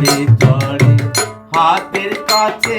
ঝরে ঝরে হাতের কাছে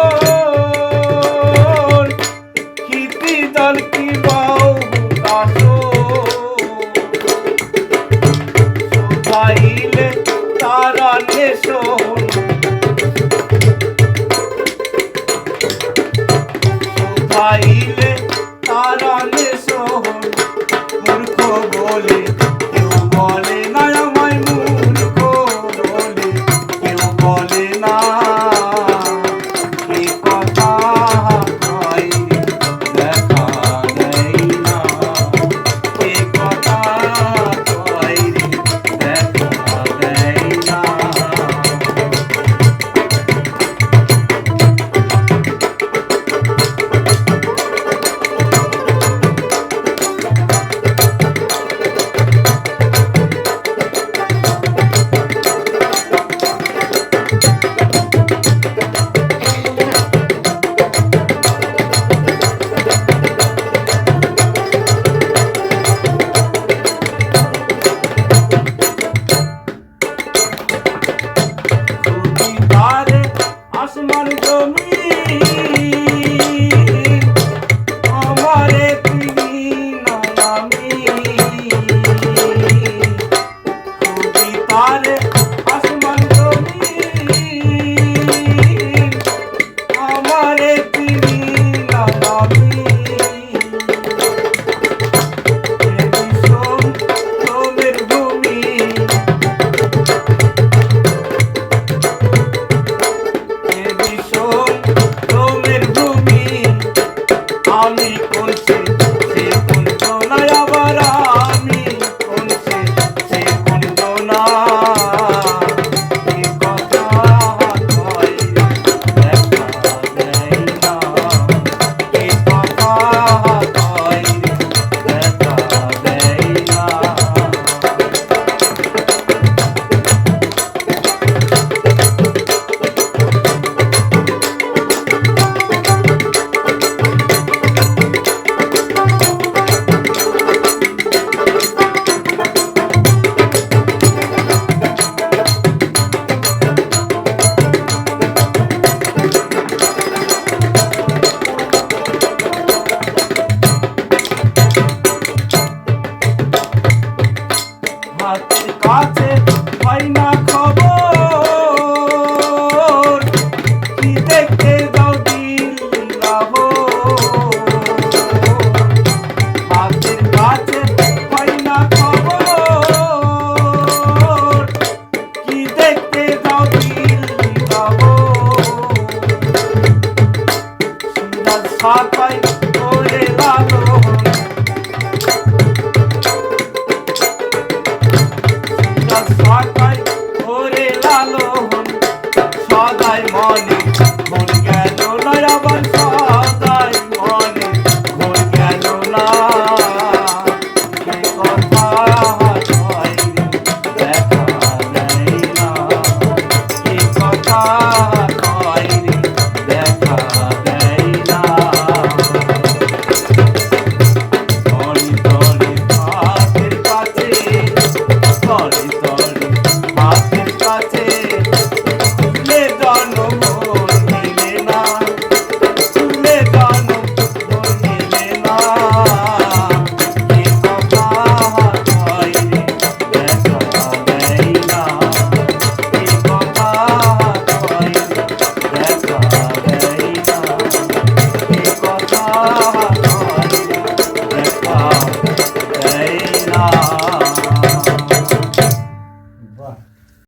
आइले तारा ने सोहन मूर्खो बोले। Thank you. হাতের কাছে হয় না Bye, bye.